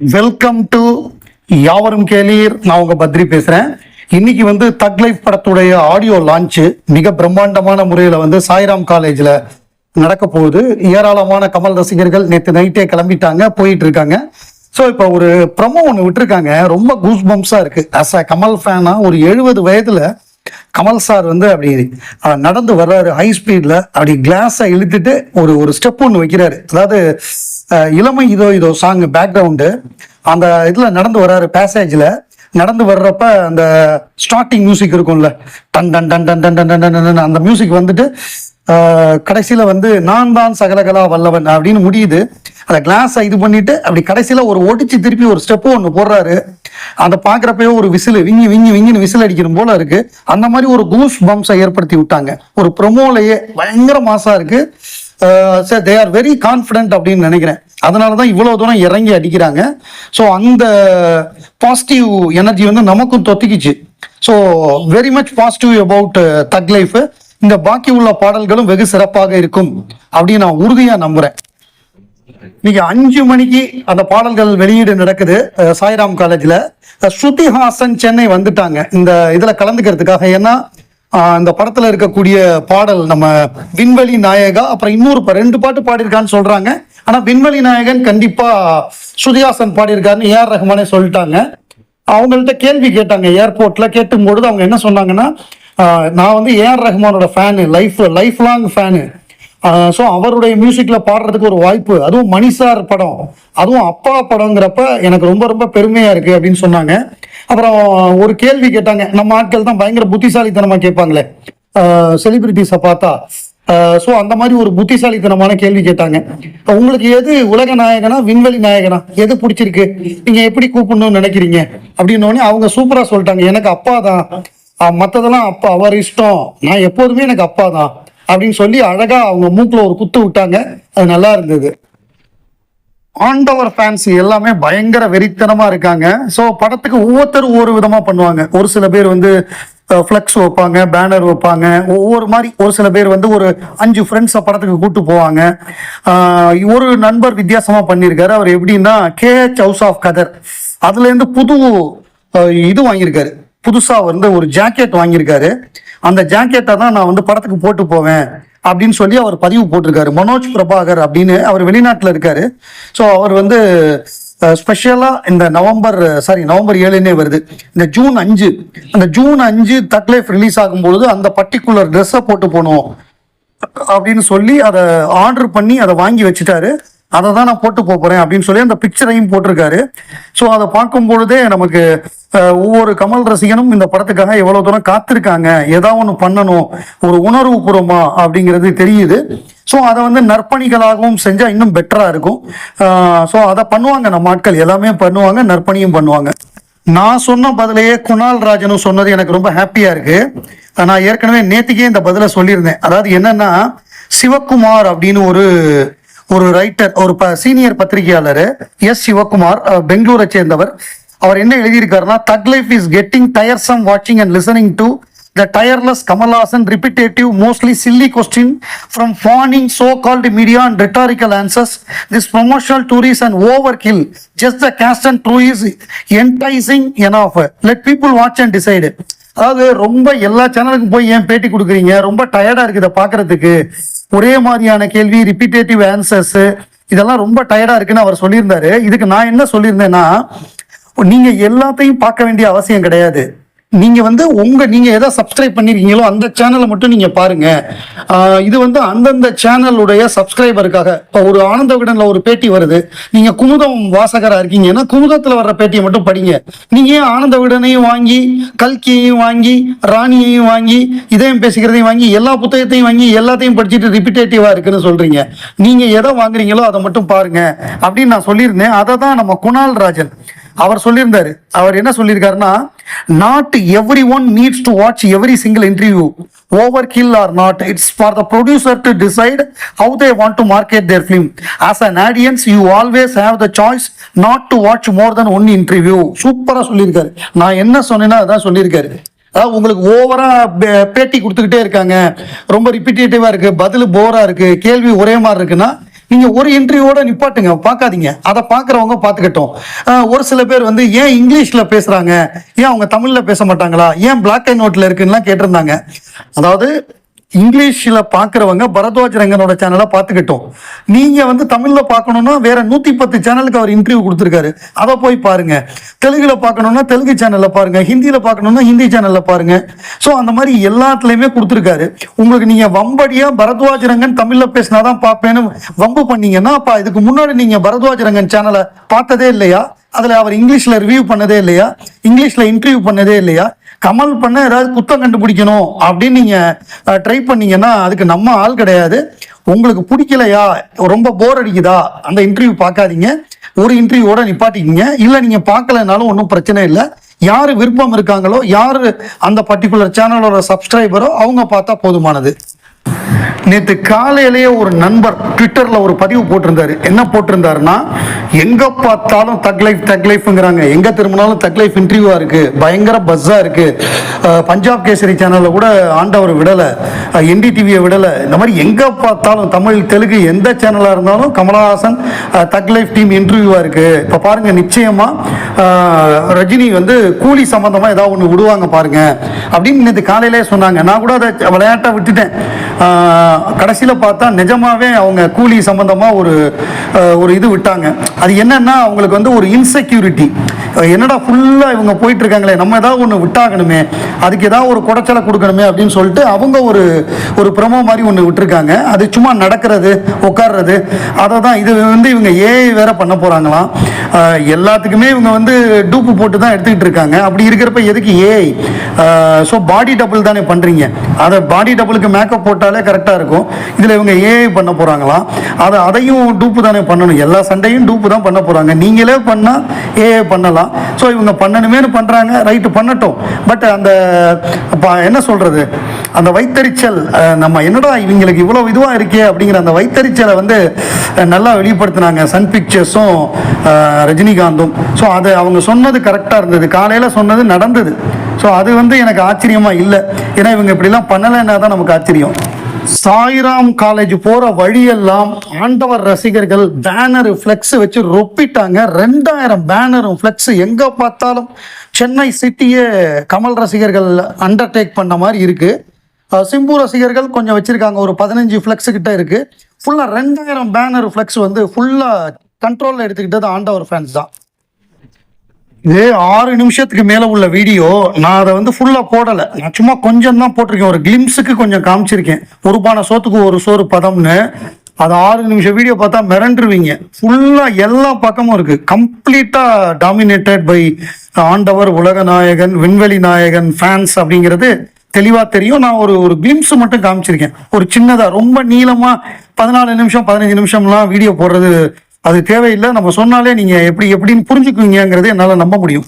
Welcome to யாவரும் கேளீர். நான் உங்க பத்ரி பேசுறேன். இன்னைக்கு வந்து தக் லைஃப் படத்துடைய ஆடியோ லான்ச்சு மிக பிரம்மாண்டமான முறையில் வந்து சாய்ராம் காலேஜில் நடக்க போகுது. ஏராளமான கமல் ரசிகர்கள் நேற்று நைட்டே கிளம்பிட்டாங்க போயிட்டு இருக்காங்க ஸோ இப்போ ஒரு ப்ரமோ ஒன்று விட்டுருக்காங்க. ரொம்ப கூஸ் பம்ப்ஸாக இருக்குது அஸ் அ கமல் ஃபேனாக ஒரு எழுபது வயதில் கமல் சார் வந்து அப்படி நடந்து வர்றாரு ஹை ஸ்பீட்ல அப்படி கிளாஸை இழுத்துட்டு ஒரு ஒரு ஸ்டெப் ஒன்று வைக்கிறாரு அதாவது இளமை இதோ இதோ சாங் பேக்ரவுண்டு அந்த இதில் நடந்து வர்றாரு பேசேஜில் நடந்து வர்றப்ப அந்த ஸ்டார்டிங் மியூசிக் இருக்கும்ல டன் டன் டன் டன் டன் டன் டன் டன் அந்த மியூசிக் வந்துட்டு கடைசியில் வந்து நான் தான் சகலகலா வல்லவன் அப்படின்னு முடியுது அந்த கிளாஸை இது பண்ணிட்டு அப்படி கடைசியில் ஒரு ஒடிச்சு திருப்பி ஒரு ஸ்டெப்பு ஒன்று போடுறாரு அதை பார்க்குறப்பயே ஒரு விசில் விங்கி விங்கி விங்கின்னு விசில் அடிக்கணும் போல இருக்கு. அந்த மாதிரி ஒரு கூஸ் பம்ப்ஸை ஏற்படுத்தி விட்டாங்க. ஒரு ப்ரொமோலையே பயங்கர மாசா இருக்கு. Sir they are very confident அப்படின்னு நினைக்கிறேன். அதனால தான் இவ்வளோ தூரம் இறங்கி அடிக்கிறாங்க. ஸோ அந்த பாசிட்டிவ் எனர்ஜி வந்து நமக்கும் தொத்திக்கிச்சு. So very much positive about Thug Life இந்த பாக்கி உள்ள பாடல்களும் வெகு சிறப்பாக இருக்கும். அப்படின்னு நான் உறுதியாக நம்புறேன். இன்னைக்கு அஞ்சு மணிக்கு அந்த பாடல்கள் வெளியீடு நடக்குது. சாய்ராம் காலேஜ்ல. ஸ்ருதி ஹாசன் சென்னை வந்துட்டாங்க. இந்த இதுல கலந்துக்கிறதுக்காக. ஏன்னா ஆஹ் இந்த படத்துல இருக்கக்கூடிய பாடல் நம்ம விண்வெளி நாயகா அப்புறம் இன்னொரு ரெண்டு பாட்டு பாடியிருக்கான்னு சொல்றாங்க. ஆனா விண்வெளி நாயகன் கண்டிப்பா ஸ்ருதிஹாசன் பாடியிருக்காருன்னு ஏஆர் ரஹ்மானே சொல்லிட்டாங்க. அவங்கள்ட்ட கேள்வி கேட்டாங்க. ஏர்போர்ட்ல கேட்டும் பொழுது அவங்க என்ன சொன்னாங்கன்னா ஆஹ் நான் வந்து AR ரஹ்மானோட fan life life long fan. So அவருடைய மியூசிக்கில் பாடுறதுக்கு ஒரு வாய்ப்பு. அதுவும் மணிசார் படம். அதுவும் அப்பா படங்கிறப்ப எனக்கு ரொம்ப ரொம்ப பெருமையாக இருக்குது அப்படின்னு சொன்னாங்க. அப்புறம் ஒரு கேள்வி கேட்டாங்க. நம்ம ஆட்கள் தான் பயங்கர புத்திசாலித்தனமாக கேட்பாங்களே. செலிபிரிட்டிஸை பார்த்தா. ஸோ அந்த மாதிரி ஒரு புத்திசாலித்தனமான கேள்வி கேட்டாங்க. உங்களுக்கு எது உலக நாயகனா விண்வெளி நாயகனா? எது பிடிச்சிருக்கு? நீங்கள் எப்படி கூப்பிடணும்னு நினைக்கிறீங்க? அப்படின்னோடனே அவங்க சூப்பராக சொல்லிட்டாங்க. எனக்கு அப்பா தான். மற்றதெல்லாம் அப்பா அவர் இஷ்டம். நான் எப்போதுமே எனக்கு அப்பா தான். அப்படின்னு சொல்லி அழகா அவங்க மூக்குல ஒரு குத்து விட்டாங்க. அது நல்லா இருந்தது. ஆண்டவர் ஃபேன்ஸ் எல்லாமே பயங்கர வெறித்தனமா இருக்காங்க. ஸோ படத்துக்கு ஒவ்வொருத்தரும் ஒவ்வொரு விதமா பண்ணுவாங்க. ஒரு சில பேர் வந்து ஃப்ளெக்ஸ் வைப்பாங்க பேனர் வைப்பாங்க. ஒவ்வொரு மாதிரி ஒரு சில பேர் வந்து ஒரு அஞ்சு ஃப்ரெண்ட்ஸை படத்துக்கு கூப்பிட்டு போவாங்க. ஒரு நண்பர் வித்தியாசமாக பண்ணியிருக்காரு. அவர் எப்படின்னா கேஹெச் ஹவுஸ் ஆஃப் கதர் அதுலேருந்து புது இது வாங்கியிருக்காரு. புதுசாக வந்து ஒரு ஜாக்கெட் வாங்கியிருக்காரு. அந்த ஜாக்கெட்டை தான் நான் வந்து படத்துக்கு போட்டு போவேன் அப்படின்னு சொல்லி அவர் பதிவு போட்டிருக்காரு. மனோஜ் பிரபாகர் அப்படின்னு அவர் வெளிநாட்டில் இருக்காரு. ஸோ அவர் வந்து ஸ்பெஷலாக இந்த நவம்பர் சாரி நவம்பர் ஏழுனே வருது. இந்த ஜூன் அஞ்சு அந்த ஜூன் அஞ்சு தக்லைஃப் ரிலீஸ் ஆகும்பொழுது அந்த பர்டிகுலர் ட்ரெஸ்ஸை போட்டு போகணும் அப்படின்னு சொல்லி அதை ஆர்டர் பண்ணி அதை வாங்கி வச்சுட்டாரு. அதை தான் நான் போட்டு போகிறேன் அப்படின்னு சொல்லி அந்த பிக்சரையும் போட்டிருக்காரு. ஸோ அதை பார்க்கும் பொழுதே நமக்கு ஒவ்வொரு கமல் ரசிகனும் இந்த படத்துக்காக எவ்வளோ தூரம் காத்திருக்காங்க ஏதாவது ஒன்று பண்ணணும் ஒரு உணர்வு பூர்வமா அப்படிங்கிறது தெரியுது. ஸோ அதை வந்து நற்பணிகளாகவும் செஞ்சால் இன்னும் பெட்டராக இருக்கும். ஸோ அதை பண்ணுவாங்க நம்ம ஆட்கள் எல்லாமே பண்ணுவாங்க நற்பணியும் பண்ணுவாங்க. நான் சொன்ன பதிலையே குணால் ராஜனும் சொன்னது எனக்கு ரொம்ப ஹாப்பியாக இருக்குது நான் ஏற்கனவே நேத்திக்கே இந்த பதிலை சொல்லியிருந்தேன். அதாவது என்னென்னா சிவகுமார் அப்படின்னு ஒரு ஒரு ரைட்டர் ஒரு ப சீனியர் பத்திரிகையாளர் எஸ் சிவகுமார் பெங்களூரை சேர்ந்தவர். அவர் என்ன எழுதியிருக்காருன்னா Thug Life is getting tiresome வாட்சிங் and listening to the tireless Kamal Haasan repetitive mostly silly question from fawning so called media and rhetorical answers this promotional tours and overkill just the cast and crew is enticing enough let people watch and decide அதாவது ரொம்ப எல்லா சேனலுக்கும் போய் ஏன் பேட்டி கொடுக்குறீங்க? ரொம்ப டயர்டாக இருக்குது இதை பார்க்குறதுக்கு. ஒரே மாதிரியான கேள்வி ரிப்பீட்டேட்டிவ் ஆன்சர்ஸ் இதெல்லாம் ரொம்ப டயர்டா இருக்குன்னு அவர் சொல்லியிருந்தாரு. இதுக்கு நான் என்ன சொல்லியிருந்தேன்னா நீங்க எல்லாத்தையும் பார்க்க வேண்டிய அவசியம் கிடையாது. நீங்க வந்து உங்க நீங்க எதை சப்ஸ்கிரைப் பண்ணிருக்கீங்களோ அந்த சேனலை மட்டும் நீங்க பாருங்க. இது வந்து அந்தந்த சேனலுடைய சப்ஸ்கிரைபருக்காக இப்போ ஒரு ஆனந்த விகடன்ல ஒரு பேட்டி வருது. நீங்க குமுதம் வாசகரா இருக்கீங்கன்னா குமுதத்துல வர்ற பேட்டியை மட்டும் படிங்க. நீங்க ஏன் ஆனந்த விகடனையும் வாங்கி கல்கியையும் வாங்கி ராணியையும் வாங்கி இதயம் பேசுகிறதையும் வாங்கி எல்லா புத்தகத்தையும் வாங்கி எல்லாத்தையும் படிச்சுட்டு ரிப்பிட்டேட்டிவா இருக்குன்னு சொல்றீங்க. நீங்க எதை வாங்குறீங்களோ அதை மட்டும் பாருங்க. அப்படின்னு நான் சொல்லியிருந்தேன். அதை தான் நம்ம குணால் ராஜன். அவர் சொல்லியிருந்தாரு. அவர் என்ன சொல்லியிருக்காருன்னா not everyone needs to watch every single interview overkill or not it's for the producer to decide how they want to market their film as an audience you always have the choice not to watch more then one interview சூப்பராக சொல்லியிருக்காரு. நான் என்ன சொன்னேன்னா அதான் சொல்லியிருக்காரு. அதாவது உங்களுக்கு ஓவரா பே- பேட்டி கொடுத்துக்கிட்டே இருக்காங்க. ரொம்ப ரிப்பீட்டேட்டிவா இருக்கு பதில் போரா இருக்கு கேள்வி ஒரே மாதிரி இருக்குன்னா நீங்க ஒரு இன்டர்வியூவோட நிப்பாட்டுங்க பார்க்காதீங்க. அதை பார்க்குறவங்க பார்த்துக்கட்டும். ஒரு சில பேர் வந்து ஏன் இங்கிலீஷ்ல பேசுறாங்க? ஏன் அவங்க தமிழ்ல பேச மாட்டாங்களா? ஏன் பிளாக் அண்ட் நோட்ல இருக்குன்னுலாம் கேட்டிருந்தாங்க. அதாவது இங்கிலீஷில் பார்க்குறவங்க பரத்வாஜ் ரங்கனோட சேனலை பார்த்துக்கிட்டோம். நீங்கள் வந்து தமிழில் பார்க்கணுன்னா வேற நூற்றி பத்து சேனலுக்கு அவர் இன்டர்வியூ கொடுத்துருக்காரு. அதை போய் பாருங்கள் தெலுங்கில் பார்க்கணுன்னா தெலுங்கு சேனலில் பாருங்கள் ஹிந்தியில் பார்க்கணுன்னா ஹிந்தி சேனலில் பாருங்கள் ஸோ அந்த மாதிரி எல்லாத்துலேயுமே கொடுத்துருக்காரு. உங்களுக்கு நீங்கள் வம்படியாக பரத்வாஜ் ரங்கன் தமிழ்ல பேசினாதான் பார்ப்பேன்னு வம்பு பண்ணீங்கன்னா அப்போ இதுக்கு முன்னாடி நீங்கள் பரத்வாஜ் ரங்கன் சேனலை பார்த்ததே இல்லையா? அதில் அவர் இங்கிலீஷில் ரிவ்யூ பண்ணதே இல்லையா? இங்கிலீஷில் இன்டர்வியூ பண்ணதே இல்லையா? கமல் பண்ண ஏதாவது குத்தம் கண்டுபிடிக்கணும் அப்படின்னு நீங்க ட்ரை பண்ணீங்கன்னா அதுக்கு நம்ம ஆள் கிடையாது. உங்களுக்கு பிடிக்கலையா? ரொம்ப போர் அடிக்குதா? அந்த இன்டர்வியூ பார்க்காதீங்க. ஒரு இன்டர்வியூவோட நிப்பாட்டிக்கிங்க. இல்லை நீங்க பார்க்கலனாலும் ஒன்றும் பிரச்சனை இல்லை. யார் விருப்பம் இருக்காங்களோ யார் அந்த பர்டிகுலர் சேனலோட சப்ஸ்கிரைபரோ அவங்க பார்த்தா போதுமானது. நேற்று காலையிலேயே ஒரு நண்பர் ட்விட்டரில் ஒரு பதிவு போட்டிருந்தாரு. என்ன போட்டிருந்தாருன்னா எங்கே பார்த்தாலும் தக் லைஃப் தக் லைஃப்ங்கிறாங்க எங்கே திரும்பினாலும் தக் லைஃப் இன்டர்வியூவாக இருக்குது பயங்கர பஸ்ஸாக இருக்குது பஞ்சாப் கேசரி சேனலில் கூட ஆண்டவர் விடலை. என்டிடிவியை விடலை. இந்த மாதிரி எங்கே பார்த்தாலும் தமிழ் தெலுங்கு எந்த சேனலாக இருந்தாலும் கமலஹாசன் தக் லைஃப் டீம் இன்டர்வியூவாக இருக்குது இப்போ பாருங்கள் நிச்சயமாக ரஜினி வந்து கூலி சம்பந்தமா ஏதாவது ஒன்று விடுவாங்க பாருங்க. அப்படின்னு நேற்று காலையிலே சொன்னாங்க. நான் கூட அதை விளையாட்டை விட்டுட்டேன். கடைசியில் பார்த்தா நிஜமாவே அவங்க கூலி சம்பந்தமா ஒரு ஒரு இது விட்டாங்க. அது என்னன்னா அவங்களுக்கு வந்து ஒரு இன்செக்யூரிட்டி என்னடா ஃபுல்லாக இவங்க போயிட்டு இருக்காங்களே நம்ம ஏதாவது ஒன்று விட்டாகணுமே அதுக்கு ஏதாவது ஒரு குடைச்சலை கொடுக்கணுமே அப்படின்னு சொல்லிட்டு அவங்க ஒரு ஒரு ப்ரொமோ மாதிரி ஒன்று விட்டுருக்காங்க. அது சும்மா நடக்கிறது உட்கார்றது அதை தான் இது வந்து இவங்க ஏஐ வேற பண்ண போகிறாங்களாம் எல்லாத்துக்குமே இவங்க வந்து டூப்பு போட்டு தான் எடுத்துக்கிட்டு இருக்காங்க. அப்படி இருக்கிறப்ப எதுக்கு ஏஐ ஸோ பாடி டபுள் தானே பண்ணுறீங்க அதை பாடி டபுளுக்கு மேக்கப் போட்டாலே கரெக்டாக இருக்கும். இதில் இவங்க ஏஐ பண்ண போகிறாங்களாம் அதை அதையும் டூப்பு தானே பண்ணணும். எல்லா சண்டையும் டூப்பு தான் பண்ண போகிறாங்க நீங்களே பண்ணால் ஏஐ பண்ணலாம். ஸோ இவங்க பண்ணணுமேனு பண்ணுறாங்க ரைட்டு பண்ணட்டும். பட் அந்த என்ன சொல்கிறது அந்த வைத்தறிச்சல் நம்ம என்னடா இவங்களுக்கு இவ்வளோ இதுவாக இருக்கே அப்படிங்கிற அந்த வைத்தறிச்சலை வந்து நல்லா வெளிப்படுத்தினாங்க சன் பிக்சர்ஸும் ரஜினிகாந்தும். ஸோ அது அவங்க சொன்னது கரெக்டாக இருந்தது. காலையில் சொன்னது நடந்தது. ஸோ அது வந்து எனக்கு ஆச்சரியமாக இல்லை. ஏன்னா இவங்க இப்படிலாம் பண்ணலைன்னா தான் நமக்கு ஆச்சரியம். சாய்ராம் காலேஜ் போற வழியெல்லாம் ஆண்டவர் ரசிகர்கள் பேனர் ஃபிளெக்ஸ் வச்சு ரொப்பிட்டாங்க. ரெண்டாயிரம் பேனரும் ஃபிளெக்ஸ் எங்க பார்த்தாலும் சென்னை சிட்டியே கமல் ரசிகர்கள் அண்டர்டேக் பண்ண மாதிரி இருக்கு. சிம்பு ரசிகர்கள் கொஞ்சம் வச்சுருக்காங்க. ஒரு பதினஞ்சு ஃப்ளெக்ஸ் கிட்ட இருக்கு. ஃபுல்லாக ரெண்டாயிரம் பேனர் ஃப்ளெக்ஸ் வந்து ஃபுல்லாக கண்ட்ரோலில் எடுத்துக்கிட்டது ஆண்டவர் ஃபேன்ஸ் தான். இது ஆறு நிமிஷத்துக்கு மேலே உள்ள வீடியோ நான் அதை வந்து ஃபுல்லாக போடலை. நான் சும்மா கொஞ்சம் தான் போட்டிருக்கேன். ஒரு கிளிம்ஸுக்கு கொஞ்சம் காமிச்சிருக்கேன். ஒரு பானை சோத்துக்கு ஒரு சோறு பதம்னு. அது ஆறு நிமிஷம் வீடியோ பார்த்தா மிரண்டுருவீங்க. ஃபுல்லாக எல்லா பக்கமும் இருக்குது கம்ப்ளீட்டாக டாமினேட்டட் பை ஆண்டவர் உலக நாயகன் விண்வெளி நாயகன் ஃபேன்ஸ் அப்படிங்கிறது தெளிவா தெரியும். நான் ஒரு ஒரு கிளிம்ஸ் மட்டும் காமிச்சிருக்கேன். ஒரு சின்னதா ரொம்ப நீளமா பதினாலு நிமிஷம் பதினஞ்சு நிமிஷம்லாம் வீடியோ போடுறது அது தேவையில்லை. நம்ம சொன்னாலே நீங்க எப்படி எப்படின்னு புரிஞ்சுக்குவீங்கிறது என்னால நம்ப முடியும்.